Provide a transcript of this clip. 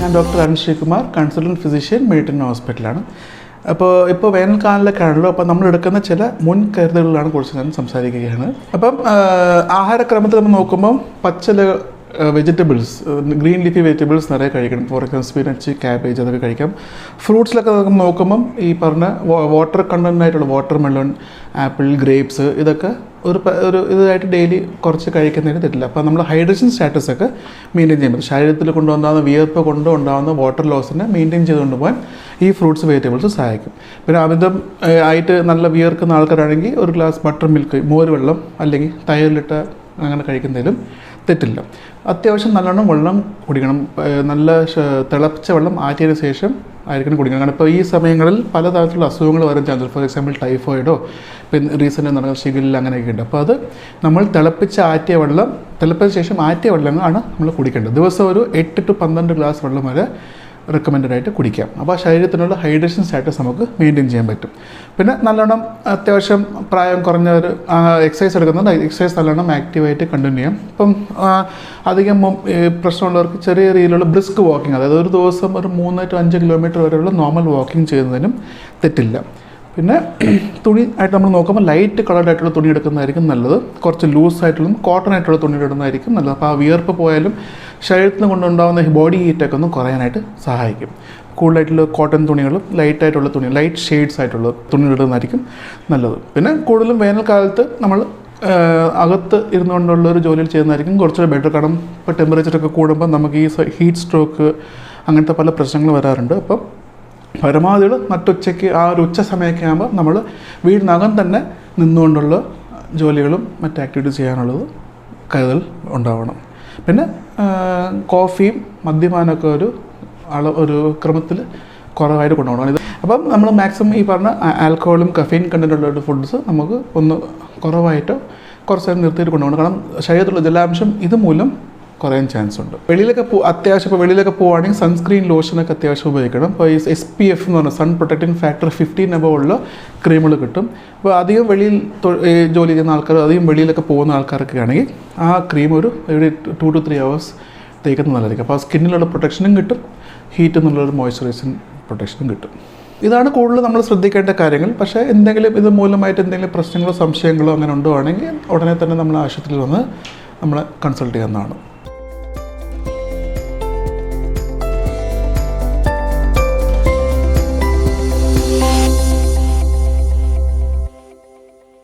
ഞാൻ doctor Arun Sreekumar consultant physician മെഡിറ്റൻ ഹോസ്പിറ്റലാണ് അപ്പോൾ ഇപ്പോൾ വേനൽക്കാലമൊക്കെ ആണല്ലോ അപ്പോൾ നമ്മൾ എടുക്കുന്ന ചില മുൻകരുതലുകളാണ് കുറിച്ച് ഞാൻ സംസാരിക്കുകയാണ്. അപ്പം ആഹാരക്രമത്തിൽ നമ്മൾ നോക്കുമ്പം പച്ചില വെജിറ്റബിൾസ് ഗ്രീൻ ലീഫി വെജിറ്റബിൾസ് നിറയെ കഴിക്കണം. ഫോർ എക്സാമ്പിൾ സ്പിനച്ച് ക്യാബേജ് അതൊക്കെ കഴിക്കാം. ഫ്രൂട്ട്സിലൊക്കെ നമുക്ക് നോക്കുമ്പം ഈ പറഞ്ഞ വാട്ടർ കണ്ടന്റ് ആയിട്ടുള്ള വാട്ടർ മെലൺ ആപ്പിൾ ഗ്രേപ്സ് ഇതൊക്കെ ഒരു ഒരു ഇതായിട്ട് ഡെയിലി കുറച്ച് കഴിക്കുന്നതിന് തെറ്റില്ല. അപ്പോൾ നമ്മൾ ഹൈഡ്രേഷൻ സ്റ്റാറ്റസ് ഒക്കെ മെയിന്റെയിൻ ചെയ്യാൻ പറ്റും ശരീരത്തിൽ കൊണ്ടുവന്നാകുന്ന വിയർപ്പ് കൊണ്ടോ ഉണ്ടാകുന്ന വാട്ടർ ലോസിനെ മെയിന്റെയിൻ ചെയ്തുകൊണ്ട് പോകാൻ ഈ ഫ്രൂട്ട്സ് വെജിറ്റബിൾസ് സഹായിക്കും. പിന്നെ അമിതം ആയിട്ട് നല്ല വിയർക്കുന്ന ആൾക്കാരാണെങ്കിൽ ഒരു ഗ്ലാസ് ബട്ടർ മിൽക്ക് മോര് വെള്ളം അല്ലെങ്കിൽ തൈരിലിട്ട അങ്ങനെ കഴിക്കുന്നതിലും തെറ്റില്ല. അത്യാവശ്യം നല്ലോണം വെള്ളം കുടിക്കണം. നല്ല തിളപ്പിച്ച വെള്ളം ആറ്റിയതിനു ശേഷം ആയിരിക്കണം കുടിക്കണം. കാരണം ഇപ്പോൾ ഈ സമയങ്ങളിൽ പലതരത്തിലുള്ള അസുഖങ്ങൾ വരാൻ ചാൻസ് ഫോർ എക്സാമ്പിൾ ടൈഫോയിഡോ പിന്നെ റീസെന്റ് നടക്കുന്ന ഷിഗിലിൽ അങ്ങനെയൊക്കെ ഉണ്ട്. അപ്പോൾ അത് നമ്മൾ തിളപ്പിച്ച ആറ്റിയ വെള്ളം തിളപ്പിച്ച ശേഷം ആറ്റിയ വെള്ളങ്ങളാണ് നമ്മൾ കുടിക്കേണ്ടത്. ദിവസം ഒരു എട്ട് ടു പന്ത്രണ്ട് ഗ്ലാസ് വെള്ളം വരെ റെക്കമെൻഡഡ് ആയിട്ട് കുടിക്കാം. അപ്പോൾ ആ ശരീരത്തിനുള്ള ഹൈഡ്രേഷൻ സ്റ്റാറ്റസ് നമുക്ക് മെയിന്റെയിൻ ചെയ്യാൻ പറ്റും. പിന്നെ നല്ലോണം അത്യാവശ്യം പ്രായം കുറഞ്ഞ ഒരു എക്സസൈസ് എടുക്കുന്നുണ്ട്. എക്സസൈസ് നല്ലോണം ആക്റ്റീവായിട്ട് കണ്ടിന്യൂ ചെയ്യാം. ഇപ്പം അധികം പ്രശ്നമുള്ളവർക്ക് ചെറിയ രീതിയിലുള്ള ബ്രിസ്ക് വാക്കിംഗ് അതായത് ഒരു ദിവസം ഒരു മൂന്ന് ടു അഞ്ച് കിലോമീറ്റർ വരെയുള്ള നോർമൽ വാക്കിംഗ് ചെയ്യുന്നതിനും തെറ്റില്ല. പിന്നെ തുണി ആയിട്ട് നമ്മൾ നോക്കുമ്പോൾ ലൈറ്റ് കളർഡ് ആയിട്ടുള്ള തുണി എടുക്കുന്നതായിരിക്കും നല്ലത്. കുറച്ച് ലൂസ് ആയിട്ടുള്ള കോട്ടൺ ആയിട്ടുള്ള തുണി ഇടുന്നതായിരിക്കും നല്ലത്. അപ്പോൾ ആ വിയർപ്പ് പോയാലും ശരീരത്തിൽ നിന്ന് കൊണ്ടുണ്ടാകുന്ന ബോഡി ഹീറ്റൊക്കെ ഒന്ന് കുറയാനായിട്ട് സഹായിക്കും. കൂടുതലായിട്ടുള്ള കോട്ടൺ തുണികളും ലൈറ്റ് ആയിട്ടുള്ള തുണി ലൈറ്റ് ഷെയ്ഡ്സ് ആയിട്ടുള്ള തുണി ഇടുന്നതായിരിക്കും നല്ലത്. പിന്നെ കൂടുതലും വേനൽക്കാലത്ത് നമ്മൾ അകത്ത് അകത്ത് ഇരുന്നുകൊണ്ടുള്ള ഒരു ജോലിയിൽ ചെയ്യുന്നതായിരിക്കും. കുറച്ചുകൂടെ ബെറ്റർ കാരണം ഇപ്പോൾ ടെമ്പറേച്ചറൊക്കെ കൂടുമ്പോൾ നമുക്ക് ഈ ഹീറ്റ് സ്ട്രോക്ക് അങ്ങനത്തെ പല പ്രശ്നങ്ങൾ വരാറുണ്ട്. അപ്പം പരമാവധി മറ്റൊച്ചയ്ക്ക് ആ ഒരു ഉച്ച സമയമൊക്കെ ആകുമ്പോൾ നമ്മൾ വീടിനകം തന്നെ നിന്നുകൊണ്ടുള്ള ജോലികളും മറ്റ് ആക്ടിവിറ്റീസ് ചെയ്യാനുള്ളത് കരുതൽ ഉണ്ടാവണം. പിന്നെ കോഫിയും മദ്യപാനമൊക്കെ ഒരു അള ഒരു ക്രമത്തിൽ കുറവായിട്ട് കൊണ്ടുപോകണം. ഇത് അപ്പം നമ്മൾ മാക്സിമം ഈ പറഞ്ഞ ആൽക്കഹോളും കഫീൻ കണ്ടന്റുള്ള ഫുഡ്സ് നമുക്ക് ഒന്ന് കുറവായിട്ടോ കുറച്ച് നേരം നിർത്തിയിട്ട് കൊണ്ടുപോകണം. കാരണം ശരീരത്തിലുള്ള ജലാംശം ഇതുമൂലം കുറയാൻ ചാൻസ് ഉണ്ട്. വെളിയിലൊക്കെ പോ അത്യാവശ്യം ഇപ്പോൾ വെളിയിലൊക്കെ പോവുകയാണെങ്കിൽ സൺസ്ക്രീൻ ലോഷനൊക്കെ അത്യാവശ്യം ഉപയോഗിക്കണം. ഇപ്പോൾ ഈ എസ് പി എഫ് എന്ന് പറഞ്ഞാൽ sun protecting factor fifteen above ഉള്ള ക്രീമുകൾ കിട്ടും. അപ്പോൾ അധികം വെളിയിൽ ജോലി ചെയ്യുന്ന ആൾക്കാർ അധികം വെളിയിലൊക്കെ പോകുന്ന ആൾക്കാരൊക്കെ ആണെങ്കിൽ ആ ക്രീം ഒരു ഒരു ടു ടു ത്രീ അവേഴ്സ് തേക്കുന്നത് നല്ലതായിരിക്കും. അപ്പോൾ ആ സ്കിന്നിലുള്ള പ്രൊട്ടക്ഷനും കിട്ടും. ഹീറ്റ് എന്നുള്ളൊരു മോയ്സ്ചറൈസൻ പ്രൊട്ടക്ഷനും കിട്ടും. ഇതാണ് കൂടുതൽ നമ്മൾ ശ്രദ്ധിക്കേണ്ട കാര്യങ്ങൾ. പക്ഷേ എന്തെങ്കിലും ഇത് മൂലമായിട്ട് എന്തെങ്കിലും പ്രശ്നങ്ങളോ സംശയങ്ങളോ അങ്ങനെ ഉണ്ടോ ആണെങ്കിൽ ഉടനെ തന്നെ നമ്മൾ ആശുപത്രിയിൽ വന്ന് നമ്മളെ കൺസൾട്ട് ചെയ്യാവുന്നതാണ്.